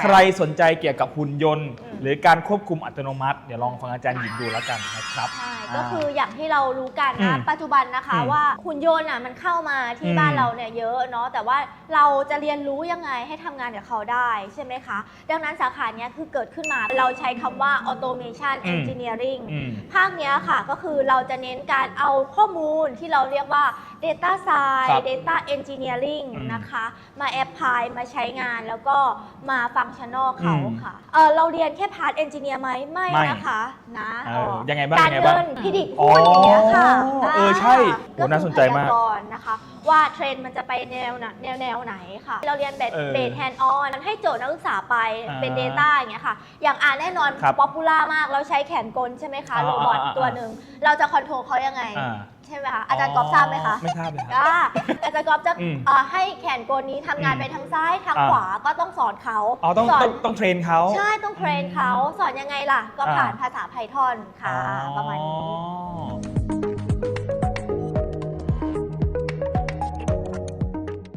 ใครสนใจเกี่ยวกับหุ่นยนต์ หรือการควบคุมอัตโนมัติ เดี๋ยวลองฟังอาจารย์หญิงดูแล้วกันนะครับ ใช่ก็คืออย่างที่เรารู้กันนะอืมปัจจุบันนะคะอืมว่าหุ่นยนต์อะมันเข้ามาที่อืมบ้านเราเนี่ยเยอะเนาะแต่ว่าเราจะเรียนรู้ยังไงให้ทำงานกับเขาได้ใช่ไหมคะ ดังนั้นสาขาเนี้ยคือเกิดขึ้นมาเราใช้คำว่า automation อืม engineering อืม ภาคเนี้ยค่ะก็คือเราจะเน้นการเอาข้อมูลที่เราเรียกว่า data ครั science บ data engineering อืมนะคะ มา apply มาใช้งานแล้วก็มา functional เขาอืม ค่ะเออเราเรียนแค่ part engineer ไหมไม่ไม่นะคะนะเอออ๋อยังไงบ้างการยังไงบ้าง เงินพิดิกพูดอย่างเงี้ยค่ะอ๋อเออใช่โหก็น่าสนใจมากคือพยากรณ์ นะคะ ว่าเทรนด์มันจะไปแนวไหนแนวแนวไหนค่ะ เราเรียนแบบเออเบสแฮนด์ออนให้โจทย์นักศึกษาไปเป็น อ่า Data อย่างเงี้ยค่ะ อย่างอ่านแน่นอนครับป๊อปปูล่ามาก เราใช้แขนกลใช่ไหมคะ อ่าโรบอทอ่าอ่า ตัวหนึ่งเราจะคอนโทรลเขายังไง อ่าใช่ไหมคะอาจารย์กอล์ฟทราบไหมคะไม่ทราบเลยครับ อ่าอาจารย์กอล์ฟจะอืมเอ่อให้แขนกลนี้ทำงานอืมไปทางซ้ายทางอ่า ขวาก็ต้องสอนเขาอ๋อต้องสอนต้องต้องเทรนเขา ใช่ต้องเทรนเขาสอนยังไงล่ะ ก็ผ่านภาษาไพทอนค่ะ ประมาณนี้ อ๋อ